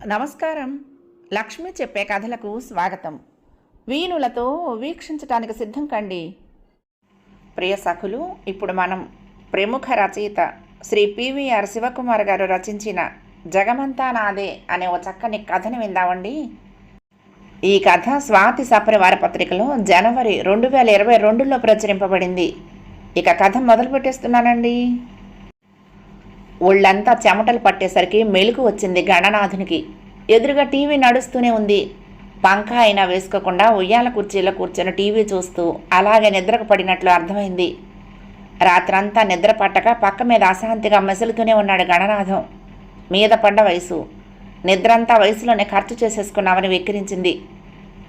నమస్కారం. లక్ష్మి చెప్పే కథలకు స్వాగతం. వీణులతో వీక్షించటానికి సిద్ధం కండి. ప్రియ సఖులు ఇప్పుడు మనం ప్రముఖ రచయిత శ్రీ పివిఆర్ శివకుమార్ గారు రచించిన జగమంతా నాదే అనే ఓ చక్కని కథని విందామండి. ఈ కథ స్వాతి సపరివార పత్రికలో జనవరి రెండు వేల ఇరవై రెండులో ప్రచురింపబడింది. ఇక కథ మొదలు పెట్టేస్తున్నానండి ఒళ్ళంతా చెమటలు పట్టేసరికి మెలుకు వచ్చింది గణనాథునికి. ఎదురుగా టీవీ నడుస్తూనే ఉంది. పంక అయినా వేసుకోకుండా ఉయ్యాల కుర్చీలో కూర్చొని టీవీ చూస్తూ అలాగే నిద్రకు పడినట్లు అర్థమైంది. రాత్రంతా నిద్ర పట్టక పక్క మీద అశాంతిగా మెసులుతూనే ఉన్నాడు గణనాథం. మీద పడ్డ వయసు. నిద్రంతా వయసులోనే ఖర్చు చేసేసుకున్నామని వెక్కిరించింది.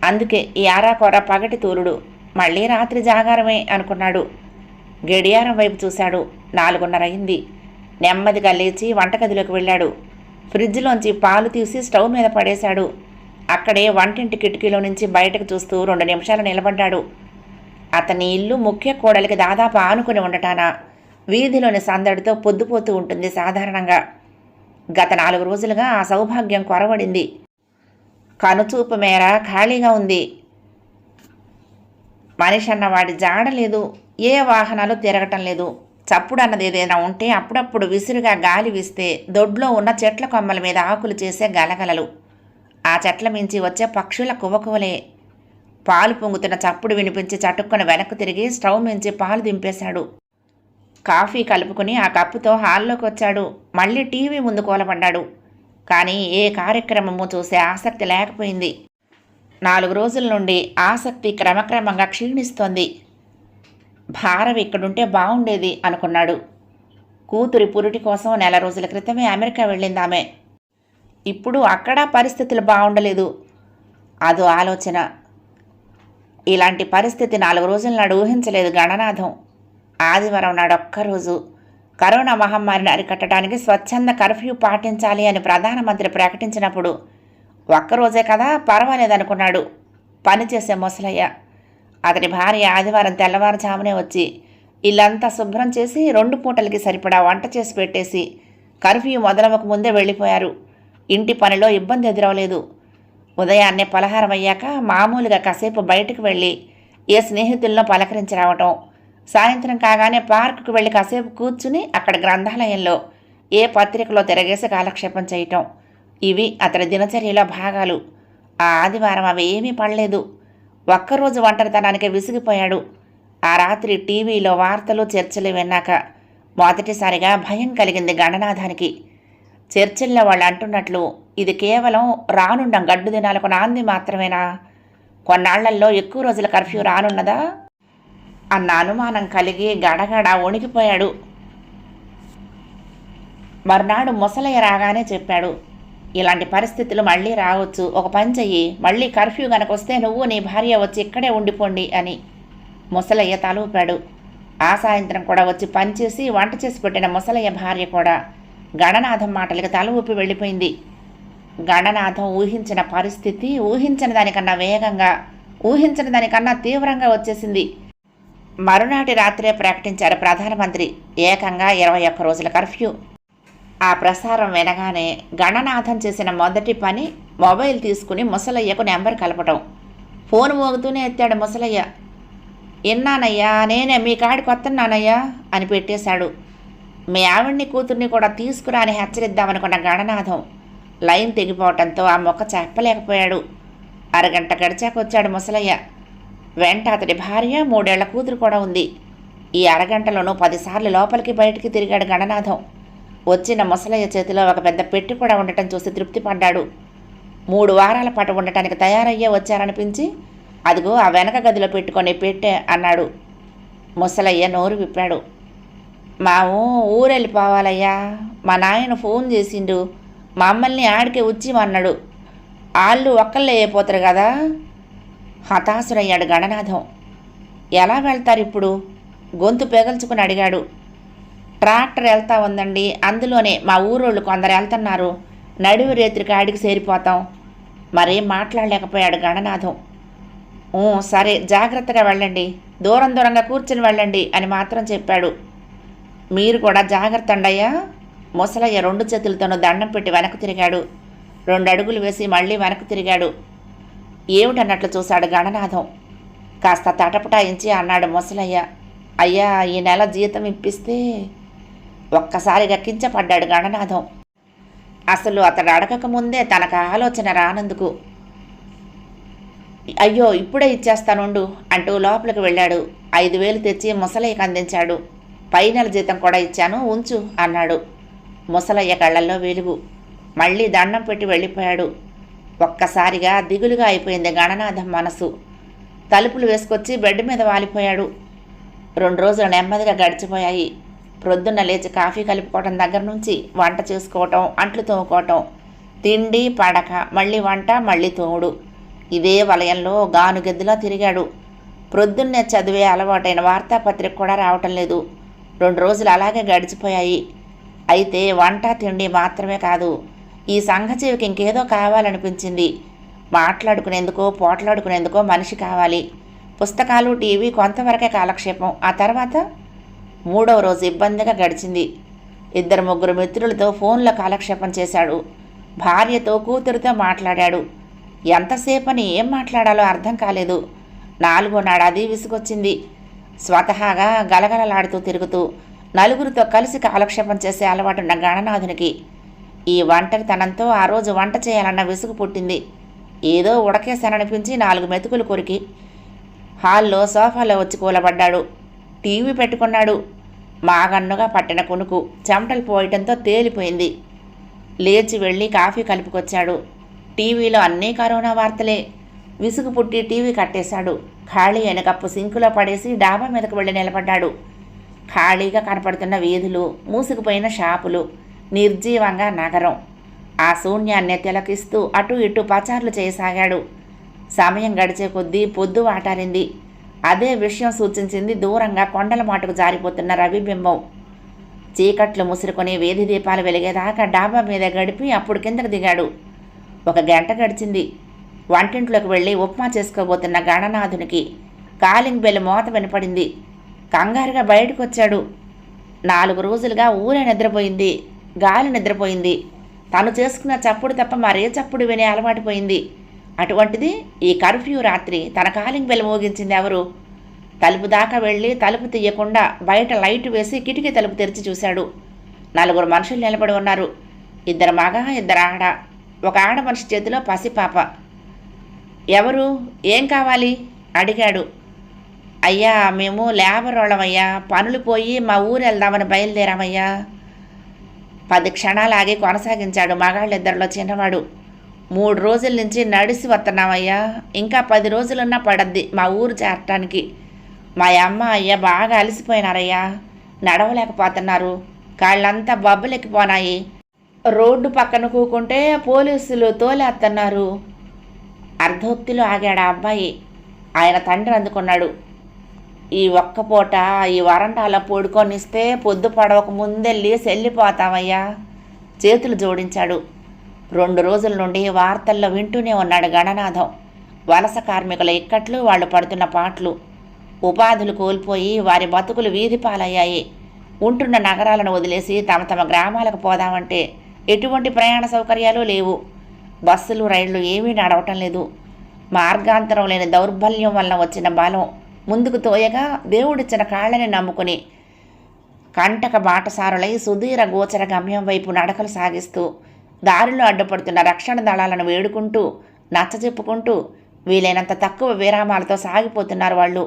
అందుకే ఈ ఆరాకోర పగటి తూరుడు మళ్ళీ రాత్రి జాగారమే అనుకున్నాడు. గడియారం వైపు చూశాడు. నాలుగున్నర అయింది. నెమ్మదిగా లేచి వంటగదిలోకి వెళ్ళాడు. ఫ్రిడ్జ్లోంచి పాలు తీసి స్టవ్ మీద పడేశాడు. అక్కడే వంటింటి కిటికీలో నుంచి బయటకు చూస్తూ రెండు నిమిషాలు నిలబడ్డాడు. అతని ఇల్లు ముఖ్య కోడలికి దాదాపు ఆనుకుని ఉండటాన వీధిలోని సందడితో పొద్దుపోతూ ఉంటుంది సాధారణంగా. గత నాలుగు రోజులుగా ఆ సౌభాగ్యం కొరవడింది. కనుచూపు మేర ఖాళీగా ఉంది. మనిషి అన్నవాడి జాడ లేదు. ఏ వాహనాలు తిరగటం లేదు. చప్పుడు అన్నది ఏదైనా ఉంటే అప్పుడప్పుడు విసురుగా గాలి వీస్తే దొడ్లో ఉన్న చెట్ల కొమ్మల మీద ఆకులు చేసే గలగలలు. ఆ చెట్ల మించి వచ్చే పక్షుల కువకువలే. పాలు పొంగుతున్న చప్పుడు వినిపించి చటుక్కున వెనక్కు తిరిగి స్టవ్ మించి పాలు దింపేశాడు. కాఫీ కలుపుకుని ఆ కప్పుతో హాల్లోకి వచ్చాడు. మళ్ళీ టీవీ ముందు కూలబడ్డాడు. కానీ ఏ కార్యక్రమము చూసే ఆసక్తి లేకపోయింది. నాలుగు రోజుల నుండి ఆసక్తి క్రమక్రమంగా క్షీణిస్తోంది. భారవి ఇక్కడుంటే బాగుండేది అనుకున్నాడు. కూతురి పురుటి కోసం నెల రోజుల క్రితమే అమెరికా వెళ్ళింది ఆమె. ఇప్పుడు అక్కడ పరిస్థితులు బాగుండలేదు. అదో ఆలోచన. ఇలాంటి పరిస్థితి నాలుగు రోజుల నాడు ఊహించలేదు గణనాథం. ఆదివారం నాడొక్కరోజు కరోనా మహమ్మారిని అరికట్టడానికి స్వచ్ఛంద కర్ఫ్యూ పాటించాలి అని ప్రధానమంత్రి ప్రకటించినప్పుడు ఒక్కరోజే కదా పర్వాలేదనుకున్నాడు. పనిచేసే ముసలయ్య అతడి భార్య ఆదివారం తెల్లవారుజామునే వచ్చి ఇల్లంతా శుభ్రం చేసి రెండు పూటలకి సరిపడా వంట చేసి పెట్టేసి కర్ఫ్యూ మొదలవక ముందే వెళ్ళిపోయారు. ఇంటి పనిలో ఇబ్బంది ఎదురవలేదు ఉదయాన్నే పలహారం అయ్యాక మామూలుగా కాసేపు బయటకు వెళ్ళి ఏ స్నేహితుల్లో పలకరించి రావటం సాయంత్రం కాగానే పార్కుకు వెళ్ళి కాసేపు కూర్చుని అక్కడ గ్రంథాలయంలో ఏ పత్రికలో తిరగేసి కాలక్షేపం చేయటం. ఇవి అతడి దినచర్యలో భాగాలు. ఆ ఆదివారం అవి ఏమీ పడలేదు. ఒక్కరోజు ఒంటరితనానికి విసిగిపోయాడు. ఆ రాత్రి టీవీలో వార్తలు చర్చలు విన్నాక మొదటిసారిగా భయం కలిగింది గణనాథానికి. చర్చిల్లో వాళ్ళు అంటున్నట్లు ఇది కేవలం రానున్న గడ్డు దినాలకు నాంది మాత్రమేనా? కొన్నాళ్ళల్లో ఎక్కువ రోజుల కర్ఫ్యూ రానున్నదా? అన్న అనుమానం కలిగి గడగడ వణికిపోయాడు. మర్నాడు ముసలయ్య రాగానే చెప్పాడు ఇలాంటి పరిస్థితులు మళ్ళీ రావచ్చు. ఒక పని చెయ్యి. మళ్ళీ కర్ఫ్యూ కనుక వస్తే నువ్వు నీ భార్య వచ్చి ఇక్కడే ఉండిపోండి అని ముసలయ్య తలూపాడు. ఆ సాయంత్రం కూడా వచ్చి పనిచేసి వంట చేసి పెట్టిన ముసలయ్య భార్య కూడా గణనాథం మాటలకి తల ఊపి వెళ్ళిపోయింది. గణనాథం ఊహించిన పరిస్థితి ఊహించిన దానికన్నా వేగంగా ఊహించిన దానికన్నా తీవ్రంగా వచ్చేసింది. మరునాటి రాత్రే ప్రకటించారు ప్రధానమంత్రి. ఏకంగా ఇరవై ఒక్క రోజుల కర్ఫ్యూ. ఆ ప్రసారం వినగానే గణనాథం చేసిన మొదటి పని మొబైల్ తీసుకుని ముసలయ్యకు నెంబర్ కలపటం. ఫోన్ మోగుతూనే ఎత్తాడు ముసలయ్య. ఇన్నానయ్యా నేనే మీ కాడికి వస్తున్నానయ్యా అని పెట్టేశాడు. మీ ఆవిడ్ని కూతుర్ని కూడా తీసుకురా అని హెచ్చరిద్దామనుకున్న గణనాథం లైన్ తెగిపోవటంతో ఆ మొక్క చెప్పలేకపోయాడు. అరగంట గడిచాక వచ్చాడు ముసలయ్య. వెంట అతడి భార్య మూడేళ్ళ కూతురు కూడా ఉంది. ఈ అరగంటలోనూ పదిసార్లు లోపలికి బయటికి తిరిగాడు గణనాథం. వచ్చిన ముసలయ్య చేతిలో ఒక పెద్ద పెట్టి కూడా ఉండటం చూసి తృప్తి పడ్డాడు. మూడు వారాల పాటు ఉండటానికి తయారయ్యే వచ్చారనిపించి అదిగో ఆ వెనక గదిలో పెట్టుకొని పెట్టే అన్నాడు. ముసలయ్య నోరు విప్పాడు. మాము ఊరెళ్ళిపోవాలయ్యా మా నాయన ఫోన్ చేసిండు మమ్మల్ని ఆడికే ఉచ్చిమన్నాడు వాళ్ళు ఒక్కళ్ళే అయిపోతారు కదా? హతాశురయ్యాడు గణనాథం. ఎలా వెళ్తారు ఇప్పుడు గొంతు పెగల్చుకుని అడిగాడు. ట్రాక్టర్ వెళ్తా ఉందండి. అందులోనే మా ఊరోళ్ళు కొందరు వెళ్తున్నారు. నడువు రేత్రికి ఆడికి చేరిపోతాం మరేం మాట్లాడలేకపోయాడు గణనాథం. సరే జాగ్రత్తగా వెళ్ళండి. దూరం దూరంగా కూర్చుని వెళ్ళండి అని మాత్రం చెప్పాడు. మీరు కూడా జాగ్రత్త అండయ్యా. ముసలయ్య రెండు చేతులతోనూ దండం పెట్టి వెనక్కు తిరిగాడు. రెండు అడుగులు వేసి మళ్ళీ వెనక్కు తిరిగాడు. ఏమిటన్నట్లు చూశాడు గణనాథం. కాస్త తటపటాయించి అన్నాడు ముసలయ్య. అయ్యా ఈ నెల జీతం ఇప్పిస్తే ఒక్కసారిగా కించపడ్డాడు గణనాథం. అసలు అతడు అడగక ముందే తనకు ఆలోచన రానందుకు. అయ్యో ఇప్పుడే ఇచ్చేస్తానుండు అంటూ లోపలికి వెళ్ళాడు. ఐదు వేలు తెచ్చి ముసలయ్యకు అందించాడు. పై నెల జీతం కూడా ఇచ్చాను ఉంచు అన్నాడు. ముసలయ్య కళ్ళల్లో వెలుగు. మళ్ళీ దండం పెట్టి వెళ్ళిపోయాడు. ఒక్కసారిగా దిగులుగా అయిపోయింది గణనాథం మనసు. తలుపులు వేసుకొచ్చి బెడ్ మీద వాలిపోయాడు. రెండు రోజులు నెమ్మదిగా గడిచిపోయాయి. ప్రొద్దున లేచి కాఫీ కలుపుకోవటం దగ్గర నుంచి వంట చేసుకోవటం అంట్లు తోముకోవటం తిండి పడక మళ్ళీ వంట మళ్ళీ తోముడు. ఇదే వలయంలో గానుగెద్దులా తిరిగాడు. ప్రొద్దున్నే చదివే అలవాటైన వార్తాపత్రిక కూడా రావటం లేదు. రెండు రోజులు అలాగే గడిచిపోయాయి. అయితే వంట తిండి మాత్రమే కాదు ఈ సంఘజీవికి ఇంకేదో కావాలనిపించింది. మాట్లాడుకునేందుకో పోట్లాడుకునేందుకో మనిషి కావాలి. పుస్తకాలు టీవీ కొంతవరకే కాలక్షేపం. ఆ తర్వాత? మూడవ రోజు ఇబ్బందిగా గడిచింది. ఇద్దరు ముగ్గురు మిత్రులతో ఫోన్లో కాలక్షేపం చేశాడు. భార్యతో కూతురితో మాట్లాడాడు. ఎంతసేపని ఏం మాట్లాడాలో అర్థం కాలేదు. నాలుగో నాడు అది విసుగొచ్చింది. స్వతహాగా గలగలలాడుతూ తిరుగుతూ నలుగురితో కలిసి కాలక్షేపం చేసే అలవాటున్న గణనాథునికి. ఈ ఒంటరితనంతో ఆ రోజు వంట చేయాలన్న విసుగు పుట్టింది. ఏదో ఉడకేశాననిపించి నాలుగు మెతుకులు కొరికి హాల్లో సోఫాలో వచ్చి కూలబడ్డాడు. టీవీ పెట్టుకున్నాడు. మాగన్నుగా పట్టిన కొనుకు చెమటలు పోయటంతో తేలిపోయింది. లేచి వెళ్ళి కాఫీ కలుపుకొచ్చాడు. టీవీలో అన్నీ కరోనా వార్తలే. విసుగు పుట్టి టీవీ కట్టేశాడు. ఖాళీ అయిన కప్పు సింకులో పడేసి డాబా మీదకు వెళ్ళి నిలబడ్డాడు. ఖాళీగా కనపడుతున్న వీధులు మూసుకుపోయిన షాపులు నిర్జీవంగా నగరం. ఆ శూన్యాన్ని తిలకిస్తూ అటు ఇటు పచార్లు చేయసాగాడు. సమయం గడిచే కొద్దీ పొద్దు వాటారింది. అదే విషయం సూచించింది దూరంగా కొండల మాటకు జారిపోతున్న రవిబింబం చీకట్లు ముసురుకొని వేది దీపాలు వెలిగేదాకా డాబా మీద గడిపి అప్పుడు కిందకు దిగాడు. ఒక గంట గడిచింది. వంటింట్లోకి వెళ్ళి ఉప్మా చేసుకోబోతున్న గణనాథునికి కాలింగ్ బెల్ మోత వినపడింది. కంగారుగా బయటకు వచ్చాడు నాలుగు రోజులుగా ఊరే నిద్రపోయింది. గాలి నిద్రపోయింది. తను చేసుకున్న చప్పుడు తప్ప మరే చప్పుడు వినే అలవాటు పోయింది. అటువంటిది ఈ కర్ఫ్యూ రాత్రి తన కాలింగ్ బెల్ మోగించింది ఎవరు? తలుపు దాకా వెళ్ళి తలుపు తీయకుండా బయట లైట్ వేసి కిటికీ తలుపు తెరిచి చూశాడు. నలుగురు మనుషులు నిలబడి ఉన్నారు. ఇద్దరు మగ ఇద్దరు ఆడ. ఒక ఆడ మనిషి చేతిలో పసిపాప. ఎవరు? ఏం కావాలి? అడిగాడు. అయ్యా మేము లేబర్ వాళ్ళమయ్యా పనులు పోయి మా ఊరు వెళ్దామని బయలుదేరామయ్యా. పది క్షణాలు ఆగి కొనసాగించాడు మగాళ్ళిద్దరిలో చిన్నవాడు. మూడు రోజుల నుంచి నడిసి వస్తున్నామయ్యా ఇంకా పది రోజులున్నా పడద్ది మా ఊరు చేరటానికి. మా అమ్మ అయ్య బాగా అలసిపోయినారయ్యా. నడవలేకపోతున్నారు. కాళ్ళంతా బబ్బులెక్కిపోనాయి. రోడ్డు పక్కన కూకుంటే పోలీసులు తోలేస్తున్నారు అర్ధోక్తిలో ఆగాడు ఆ అబ్బాయి. ఆయన తండ్రి అందుకున్నాడు. ఈ ఒక్క పూట ఈ వరండాలో పొడుకొనిస్తే పొద్దు పడవక ముందే లేసి వెళ్ళిపోతామయ్యా. చేతులు జోడించాడు. రెండు రోజుల నుండి వార్తల్లో వింటూనే ఉన్నాడు గణనాథం. వలస కార్మికుల ఇక్కట్లు వాళ్ళు పడుతున్న పాటలు. ఉపాధులు కోల్పోయి వారి బతుకులు వీధి పాలయ్యాయి. ఉంటున్న నగరాలను వదిలేసి తమ తమ గ్రామాలకు పోదామంటే ఎటువంటి ప్రయాణ సౌకర్యాలు లేవు. బస్సులు రైళ్ళు ఏమీ నడవటం లేదు. మార్గాంతరం లేని దౌర్బల్యం వలన వచ్చిన బలం ముందుకు తోయగా దేవుడిచ్చిన కాళ్ళని నమ్ముకుని కంటక బాటసారులై సుదీర గోచర గమ్యం వైపు నడకలు సాగిస్తూ దారిలో అడ్డుపడుతున్న రక్షణ దళాలను వేడుకుంటూ నచ్చజెప్పుకుంటూ వీలైనంత తక్కువ విరామాలతో సాగిపోతున్నారు వాళ్ళు.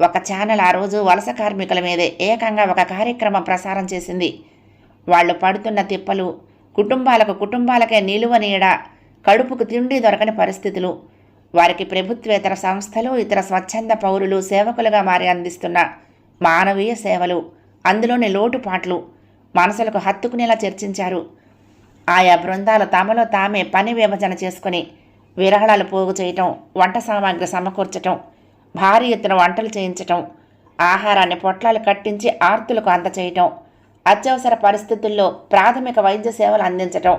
ఒక ఛానల్ ఆ రోజు వలస కార్మికుల మీదే ఏకంగా ఒక కార్యక్రమం ప్రసారం చేసింది. వాళ్ళు పడుతున్న తిప్పలు కుటుంబాలకు కుటుంబాలకే నిలువ నీడ కడుపుకు తిండి దొరకని పరిస్థితులు వారికి ప్రభుత్వేతర సంస్థలు ఇతర స్వచ్ఛంద పౌరులు సేవకులుగా మారి అందిస్తున్న మానవీయ సేవలు అందులోని లోటుపాట్లు మనసులకు హత్తుకునేలా చర్చించారు. ఆయా బృందాలు తమలో తామే పని విభజన చేసుకుని విరహళాలు పోగు చేయటం వంట సామాగ్రి సమకూర్చటం భారీ ఎత్తున వంటలు చేయించటం ఆహారాన్ని పొట్లాలు కట్టించి ఆర్తులకు అందచేయటం అత్యవసర పరిస్థితుల్లో ప్రాథమిక వైద్య సేవలు అందించటం.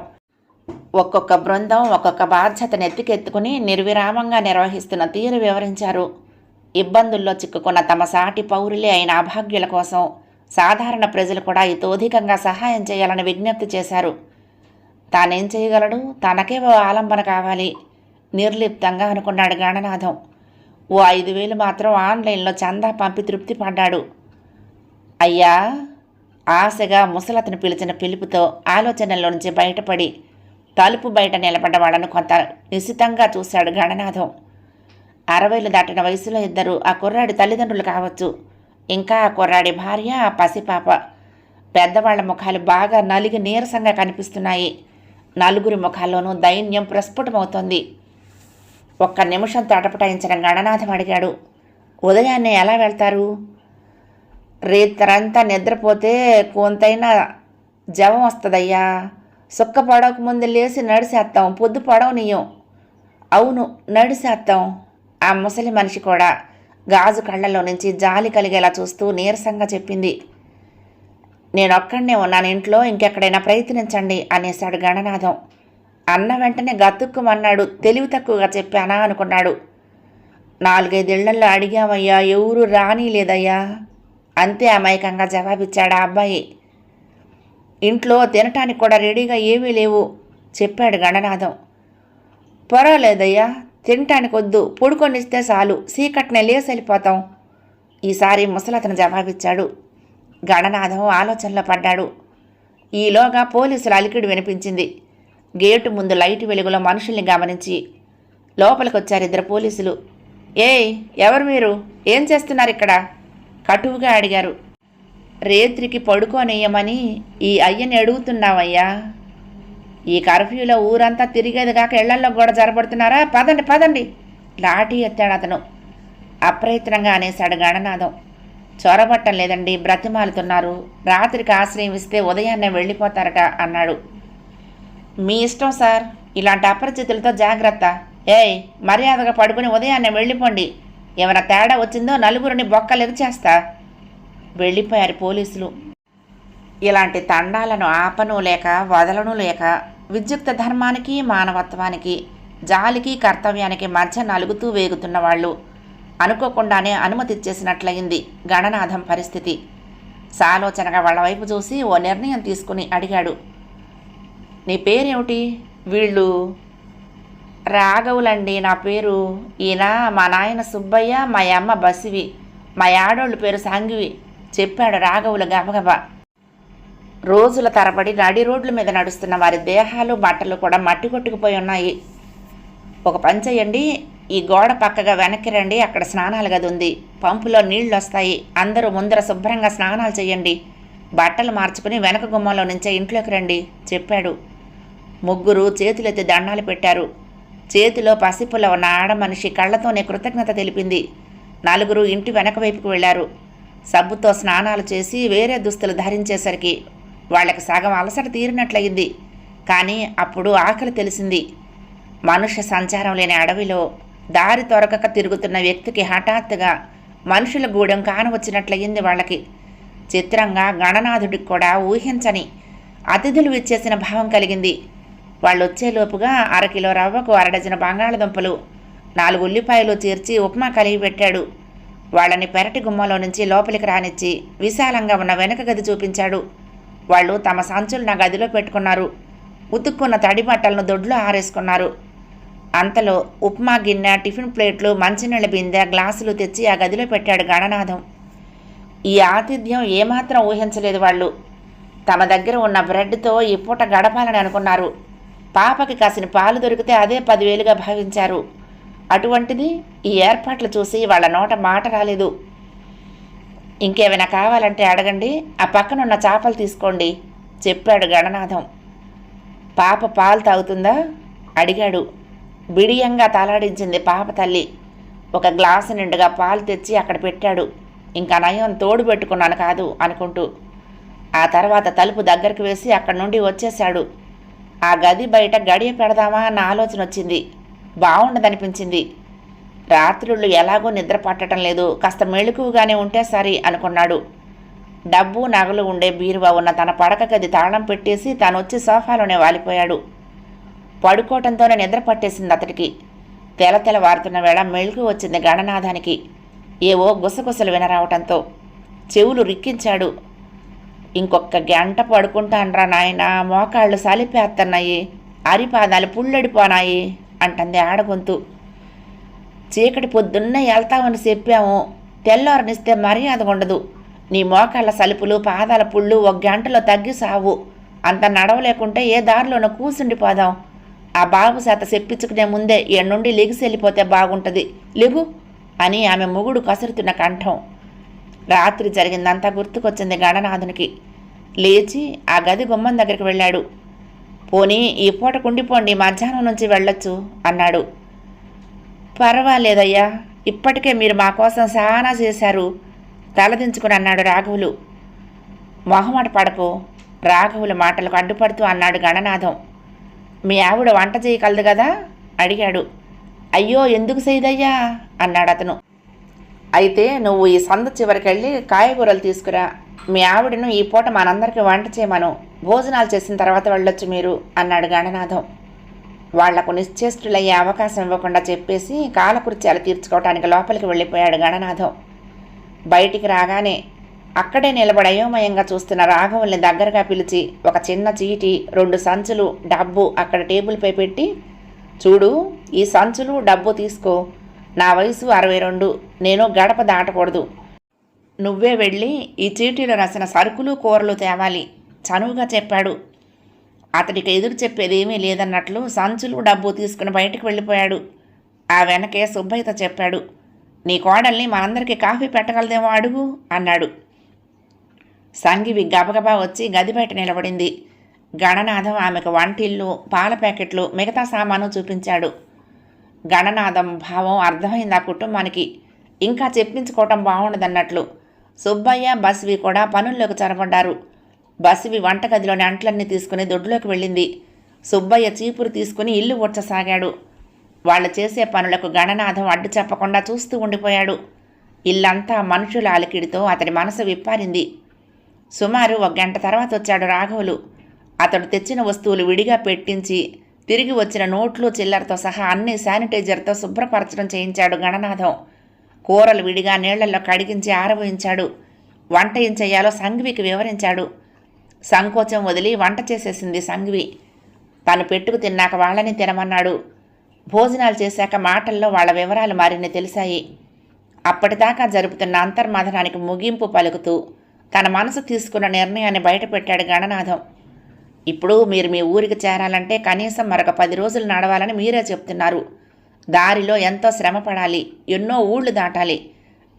ఒక్కొక్క బృందం ఒక్కొక్క బాధ్యతను ఎత్తికెత్తుకుని నిర్విరామంగా నిర్వహిస్తున్న తీరు వివరించారు. ఇబ్బందుల్లో చిక్కుకున్న తమ సాటి పౌరులే అయిన అభాగ్యుల కోసం సాధారణ ప్రజలు కూడా ఇతోధికంగా సహాయం చేయాలని విజ్ఞప్తి చేశారు. తానేం చేయగలడు తనకే ఓ ఆలంబన కావాలి. నిర్లిప్తంగా అనుకున్నాడు గణనాథం ఓ ఐదు వేలు మాత్రం ఆన్లైన్లో చందా పంపి తృప్తి పడ్డాడు. అయ్యా! ఆశగా ముసలతను పిలిచిన పిలుపుతో ఆలోచనల్లో నుంచి బయటపడి తలుపు బయట నిలబడ్డ వాళ్ళను కొంత నిశితంగా చూశాడు గణనాథం అరవైలు దాటిన వయసులో ఇద్దరు ఆ కుర్రాడి తల్లిదండ్రులు కావచ్చు. ఇంకా ఆ కుర్రాడి భార్య ఆ పసిపాప. పెద్దవాళ్ళ ముఖాలు బాగా నలిగి నీరసంగా కనిపిస్తున్నాయి. నలుగురి ముఖాల్లోనూ దైన్యం ప్రస్ఫుటమవుతోంది. ఒక్క నిమిషం తటపటాయించిన గణనాథం అడిగాడు. ఉదయాన్నే ఎలా వెళ్తారు? రేత్రంతా నిద్రపోతే కొంతైనా జవం వస్తుందయ్యా. సుక్క పడవకు ముందు లేచి నడిసేస్తాం పొద్దు పడవనీయం అవును నడిసేస్తాం ఆ ముసలి మనిషి కూడా గాజు కళ్ళల్లో నుంచి జాలి కలిగేలా చూస్తూ నీరసంగా చెప్పింది. నేనొక్కడనే ఉన్నాను ఇంట్లో ఇంకెక్కడైనా ప్రయత్నించండి అనేశాడు గణనాథం. అన్న వెంటనే గతుక్కుమన్నాడు తెలివి తక్కువగా చెప్పానా అనుకున్నాడు. నాలుగైదేళ్ళలో అడిగామయ్యా ఎవరు రాని లేదయ్యా? అంతే అమాయకంగా జవాబిచ్చాడు ఆ అబ్బాయి. ఇంట్లో తినటానికి కూడా రెడీగా ఏమీ లేవు చెప్పాడు గణనాథం. పర్వాలేదయ్యా తినటానికి వద్దు పొడుకొనిస్తే చాలు సీకట్నే లేసి వెళ్ళిపోతాం ఈసారి ముసలతను జవాబిచ్చాడు. గణనాథం ఆలోచనలో పడ్డాడు. ఈలోగా పోలీసుల అలికిడి వినిపించింది. గేటు ముందు లైట్ వెలుగులో మనుషుల్ని గమనించి లోపలికి వచ్చారు ఇద్దరు పోలీసులు. ఏయ్ ఎవరు మీరు? ఏం చేస్తున్నారు ఇక్కడ? కటువుగా అడిగారు. రేత్రికి పడుకోనేయమని ఈ అయ్యని అడుగుతున్నావయ్యా. ఈ కర్ఫ్యూలో ఊరంతా తిరిగేది కాక ఇళ్ళల్లో కూడా జరబడుతున్నారా పదండి పదండి. లాఠీ ఎత్తాడు అతను. అప్రయత్నంగా అనేశాడు గణనాథం. చొరబట్టం లేదండి బ్రతిమాలుతున్నారు. రాత్రికి ఆశ్రయం ఇస్తే ఉదయాన్నే వెళ్ళిపోతారట అన్నాడు. మీ ఇష్టం సార్ ఇలాంటి అపరిచితులతో జాగ్రత్త. ఏయ్ మర్యాదగా పడుకుని ఉదయాన్నే వెళ్ళిపోండి. ఏమైనా తేడా వచ్చిందో నలుగురిని బొక్కలు వెళ్ళిపోయారు పోలీసులు. ఇలాంటి తండాలను ఆపను లేక వదలను లేక విద్యుక్త ధర్మానికి మానవత్వానికి జాలికి కర్తవ్యానికి మధ్య నలుగుతూ వేగుతున్న వాళ్ళు. అనుకోకుండానే అనుమతిచ్చేసినట్లయింది గణనాథం పరిస్థితి. సాలోచనగా వాళ్ళ వైపు చూసి ఓ నిర్ణయం తీసుకుని అడిగాడు. నీ పేరేమిటి? వీళ్ళు రాఘవులండి నా పేరు ఈయన మా నాయన సుబ్బయ్య మా అమ్మ బసివి మా ఆడోళ్ళ పేరు సాంగివి చెప్పాడు రాఘవులు గబగబా. రోజుల తరబడి నడి రోడ్ల మీద నడుస్తున్న వారి దేహాలు బట్టలు కూడా మట్టి కొట్టుకుపోయి ఉన్నాయి. ఒక పని చేయండి ఈ గోడ పక్కగా వెనక్కి రండి అక్కడ స్నానాల గది ఉంది. పంపులో నీళ్ళు వస్తాయి. అందరూ ముందర శుభ్రంగా స్నానాలు చేయండి. బట్టలు మార్చుకుని వెనక గుమ్మంలో నుంచే ఇంట్లోకి రండి చెప్పాడు. ముగ్గురు చేతులెత్తి దండాలు పెట్టారు. చేతిలో పసిపుల ఉన్న ఆడ మనిషి కళ్ళతోనే కృతజ్ఞత తెలిపింది. నలుగురు ఇంటి వెనక వైపుకు వెళ్ళారు సబ్బుతో స్నానాలు చేసి వేరే దుస్తులు ధరించేసరికి వాళ్ళకి సగం అలసట తీరినట్లయింది. కానీ అప్పుడు ఆకలి తెలిసింది. మనుష్య సంచారం లేని అడవిలో దారి తొరకక తిరుగుతున్న వ్యక్తికి హఠాత్తుగా మనుషుల గూడెం కానవచ్చినట్లయింది వాళ్ళకి. చిత్రంగా గణనాథుడికి కూడా ఊహించని అతిథులు విచ్చేసిన భావం కలిగింది. వాళ్ళు వచ్చేలోపుగా అరకిలో రవ్వకు అరడజన బంగాళదుంపలు నాలుగు ఉల్లిపాయలు చేర్చి ఉప్మా కలిగి పెట్టాడు. వాళ్ళని పెరటి గుమ్మలో నుంచి లోపలికి రానిచ్చి విశాలంగా ఉన్న వెనక గది చూపించాడు. వాళ్ళు తమ సంచులు నా గదిలో పెట్టుకున్నారు. ఉతుక్కున్న తడి బట్టలను దొడ్లో ఆరేసుకున్నారు. అంతలో ఉప్మా గిన్నె టిఫిన్ ప్లేట్లు మంచినీళ్ళ బిందె గ్లాసులు తెచ్చి ఆ గదిలో పెట్టాడు గణనాథం ఈ ఆతిథ్యం ఏమాత్రం ఊహించలేదు వాళ్ళు. తమ దగ్గర ఉన్న బ్రెడ్తో ఈ పూట గడపాలని అనుకున్నారు. పాపకి కాసిన పాలు దొరికితే అదే పదివేలుగా భావించారు. అటువంటిది ఈ ఏర్పాట్లు చూసి వాళ్ళ నోట మాట రాలేదు. ఇంకేమైనా కావాలంటే అడగండి ఆ పక్కనున్న చేపలు తీసుకోండి చెప్పాడు గణనాథం. పాప పాలు తాగుతుందా? అడిగాడు. బిడియంగా తలాడించింది పాప తల్లి. ఒక గ్లాసు నిండుగా పాలు తెచ్చి అక్కడ పెట్టాడు. ఇంకా నయం తోడు పెట్టుకున్నాను కాదు అనుకుంటూ. ఆ తర్వాత తలుపు దగ్గరికి వేసి అక్కడి నుండి వచ్చేశాడు. ఆ గది బయట గడియ పెడదామా అన్న ఆలోచన వచ్చింది. బాగుండదనిపించింది రాత్రుళ్ళు ఎలాగో నిద్ర పట్టడం లేదు. కాస్త మెళుకువగానే ఉంటే సరి అనుకున్నాడు. డబ్బు నగలు ఉండే బీరువా ఉన్న తన పడక గది తాళం పెట్టేసి తాను వచ్చి సోఫాలోనే వాలిపోయాడు. పడుకోవటంతోనే నిద్ర పట్టేసింది అతడికి. తెల తెల వారుతున్న వేళ మెళుకు వచ్చింది గణనాథానికి. ఏవో గుసగుసలు వినరావటంతో చెవులు రిక్కించాడు. ఇంకొక గంట పడుకుంటానరా నాయన మోకాళ్ళు సలిపేస్తున్నాయి అరిపాదాలు పుల్లడిపోనాయి అంటుంది ఆడగొంతు. చీకటి పొద్దున్నే వెళ్తామని చెప్పాము తెల్లారనిస్తే మర్యాద ఉండదు. నీ మోకాళ్ళ సలుపులు పాదాల పుళ్ళు ఒక గంటలో తగ్గి సావు అంత నడవలేకుంటే ఏ దారిలోనో కూసుండిపోదాం. ఆ బాబు చేత చెప్పించుకునే ముందే ఈ నుండి లెగిసి వెళ్ళిపోతే బాగుంటుంది. లెగు అని ఆమె మొగుడు కసురుతున్న కంఠం. రాత్రి జరిగిందంతా గుర్తుకొచ్చింది గణనాథునికి. లేచి ఆ గది గుమ్మం దగ్గరికి వెళ్ళాడు. పోనీ ఈ పూట కుండిపోండి మధ్యాహ్నం నుంచి వెళ్ళొచ్చు అన్నాడు. పర్వాలేదయ్యా ఇప్పటికే మీరు మా కోసం చాలా చేశారు తలదించుకుని అన్నాడు రాఘవులు. మొహమాట పడకు రాఘవుల మాటలకు అడ్డుపడుతూ అన్నాడు గణనాథం. మీ ఆవిడ వంట చేయగలదు కదా? అడిగాడు. అయ్యో ఎందుకు చేయదయ్యా అన్నాడు అతను. అయితే నువ్వు ఈ సంద చివరికి వెళ్ళి కాయగూరలు తీసుకురా. మీ ఆవిడను ఈ పూట మనందరికీ వంట చేయమను. భోజనాలు చేసిన తర్వాత వెళ్ళొచ్చు మీరు అన్నాడు గణనాథం వాళ్ళకు నిశ్చేష్టులయ్యే అవకాశం ఇవ్వకుండా చెప్పేసి కాలకృత్యాలు తీర్చుకోవటానికి లోపలికి వెళ్ళిపోయాడు గణనాథం బయటికి రాగానే అక్కడే నిలబడి అయోమయంగా చూస్తున్న రాఘవుల్ని దగ్గరగా పిలిచి ఒక చిన్న చీటి రెండు సంచులు డబ్బు అక్కడ టేబుల్పై పెట్టి చూడు ఈ సంచులు డబ్బు తీసుకో. నా వయసు అరవై రెండు. నేను గడప దాటకూడదు. నువ్వే వెళ్ళి ఈ చీటీలో రాసిన సరుకులు కూరలు తేవాలి. చనువుగా చెప్పాడు. అతడికి ఎదురు చెప్పేదేమీ లేదన్నట్లు సంచులు డబ్బు తీసుకుని బయటకు వెళ్ళిపోయాడు. ఆ వెనకే సుబ్బయ్యతో చెప్పాడు నీ కోడల్ని మనందరికీ కాఫీ పెట్టగలదేమో అడుగు అన్నాడు. సంగివి గబగబా వచ్చి గది బయట నిలబడింది. గణనాథం ఆమెకు వంటిల్లు పాల ప్యాకెట్లు మిగతా సామాను చూపించాడు. గణనాథం భావం అర్థమైంది ఆ కుటుంబానికి? ఇంకా చెప్పించుకోవటం బాగుండదన్నట్లు సుబ్బయ్య బస్వి కూడా పనుల్లోకి చొరబడ్డారు. బస్వి వంటగదిలోని అంట్లన్నీ తీసుకుని దొడ్లోకి వెళ్ళింది. సుబ్బయ్య చీపురు తీసుకుని ఇల్లు ఉడ్చసాగాడు వాళ్ళు చేసే పనులకు గణనాథం అడ్డు చెప్పకుండా చూస్తూ ఉండిపోయాడు. ఇల్లంతా మనుషుల అలికిడితో అతడి మనసు విప్పారింది. సుమారు ఒక గంట తర్వాత వచ్చాడు రాఘవులు. అతడు తెచ్చిన వస్తువులు విడిగా పెట్టించి తిరిగి వచ్చిన నోట్లు చిల్లరతో సహా అన్ని శానిటైజర్తో శుభ్రపరచడం చేయించాడు గణనాథం. కూరలు విడిగా నీళ్ళలో కడిగించి ఆరబోయించాడు. వంట ఏం చేయాలో సంఘవికి వివరించాడు. సంకోచం వదిలి వంట చేసేసింది సంఘవి. తను పెట్టుకు తిన్నాక వాళ్ళని తినమన్నాడు. భోజనాలు చేశాక మాటల్లో వాళ్ళ వివరాలు మారిని తెలిసాయి. అప్పటిదాకా జరుపుతున్న అంతర్మథనానికి ముగింపు పలుకుతూ తన మనసు తీసుకున్న నిర్ణయాన్ని బయటపెట్టాడు గణనాథం. ఇప్పుడు మీరు మీ ఊరికి చేరాలంటే కనీసం మరొక పది రోజులు నడవాలని మీరే చెప్తున్నారు. దారిలో ఎంతో శ్రమ పడాలి ఎన్నో ఊళ్ళు దాటాలి.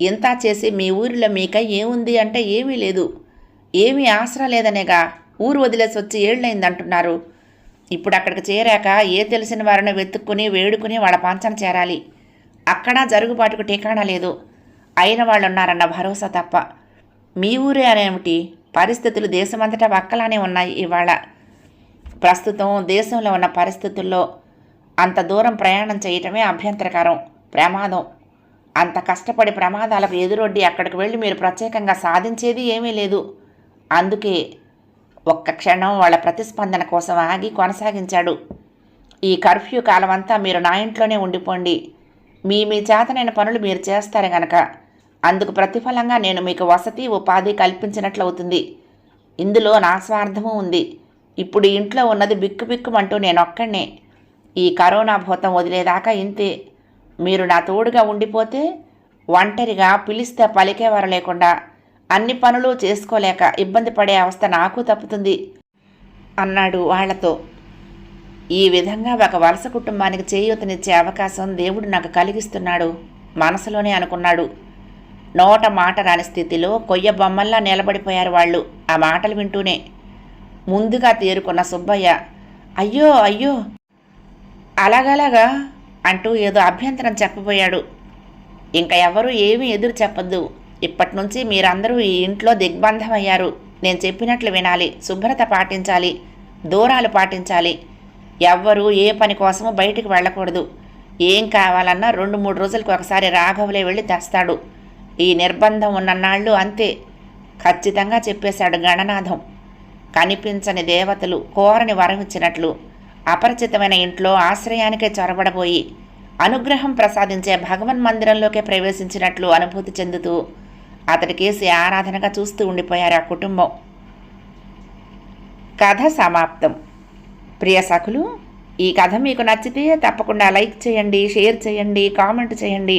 ఇంత చేసి మీ ఊరిలో మీకై ఏముంది అంటే ఏమీ లేదు. ఏమీ ఆసరా లేదనేగా ఊరు వదిలేసి వచ్చి ఏళ్ళైందంటున్నారు. ఇప్పుడు అక్కడికి చేరాక ఏ తెలిసిన వారిని వెతుక్కుని వేడుకుని వాళ్ళ పంచన చేరాలి. అక్కడ జరుగుబాటుకు టీకాణా లేదు. అయిన వాళ్ళు ఉన్నారన్న భరోసా తప్ప. మీ ఊరే అనేమిటి? పరిస్థితులు దేశమంతటా వక్కలానే ఉన్నాయి ఇవాళ. ప్రస్తుతం దేశంలో ఉన్న పరిస్థితుల్లో అంత దూరం ప్రయాణం చేయటమే అభ్యంతరకరం ప్రమాదం. అంత కష్టపడి ప్రమాదాలకు ఎదురొడ్డి అక్కడికి వెళ్ళి మీరు ప్రత్యేకంగా సాధించేది ఏమీ లేదు. అందుకే ఒక్క క్షణం వాళ్ళ ప్రతిస్పందన కోసం ఆగి కొనసాగించాడు. ఈ కర్ఫ్యూ కాలం అంతా మీరు నా ఇంట్లోనే ఉండిపోండి. మీ మీ చేతనైన పనులు మీరు చేస్తారు గనక. అందుకు ప్రతిఫలంగా నేను మీకు వసతి ఉపాధి కల్పించినట్లవుతుంది. ఇందులో నా స్వార్థము ఉంది. ఇప్పుడు ఇంట్లో ఉన్నది బిక్కు బిక్కుమంటూ నేను ఈ కరోనా భూతం వదిలేదాకా ఇంతే. మీరు నా తోడుగా ఉండిపోతే ఒంటరిగా పిలిస్తే పలికేవారు లేకుండా అన్ని పనులు చేసుకోలేక ఇబ్బంది పడే అవస్థ నాకు తప్పుతుంది అన్నాడు వాళ్ళతో. ఈ విధంగా ఒక వలస కుటుంబానికి చేయూతనిచ్చే అవకాశం దేవుడు నాకు కలిగిస్తున్నాడు మనసులోనే అనుకున్నాడు. నోట మాట రాని స్థితిలో కొయ్య బొమ్మల్లా నిలబడిపోయారు వాళ్ళు. ఆ మాటలు వింటూనే ముందుగా తేరుకున్న సుబ్బయ్య అయ్యో అయ్యో అలాగలాగా అంటూ ఏదో అభ్యంతరం చెప్పబోయాడు. ఇంకా ఎవరూ ఏమీ ఎదురు చెప్పద్దు. ఇప్పటి నుంచి మీరందరూ ఈ ఇంట్లో దిగ్బంధమయ్యారు. నేను చెప్పినట్లు వినాలి. శుభ్రత పాటించాలి. దూరాలు పాటించాలి. ఎవ్వరూ ఏ పని కోసమో బయటికి వెళ్ళకూడదు. ఏం కావాలన్నా రెండు మూడు రోజులకు ఒకసారి రాఘవులే వెళ్ళి తెస్తాడు. ఈ నిర్బంధం ఉన్ననాళ్ళు అంతే. ఖచ్చితంగా చెప్పేశాడు గణనాథం. కనిపించని దేవతలు కోరని వరమిచ్చినట్లు అపరిచితమైన ఇంట్లో ఆశ్రయానికే చొరబడబోయి అనుగ్రహం ప్రసాదించే భగవన్ మందిరంలోకే ప్రవేశించినట్లు అనుభూతి చెందుతూ అతడికేసి ఆరాధనగా చూస్తూ ఉండిపోయారు ఆ కుటుంబం. కథ సమాప్తం. ప్రియ సఖులు ఈ కథ మీకు నచ్చితే తప్పకుండా లైక్ చేయండి షేర్ చేయండి కామెంట్ చేయండి.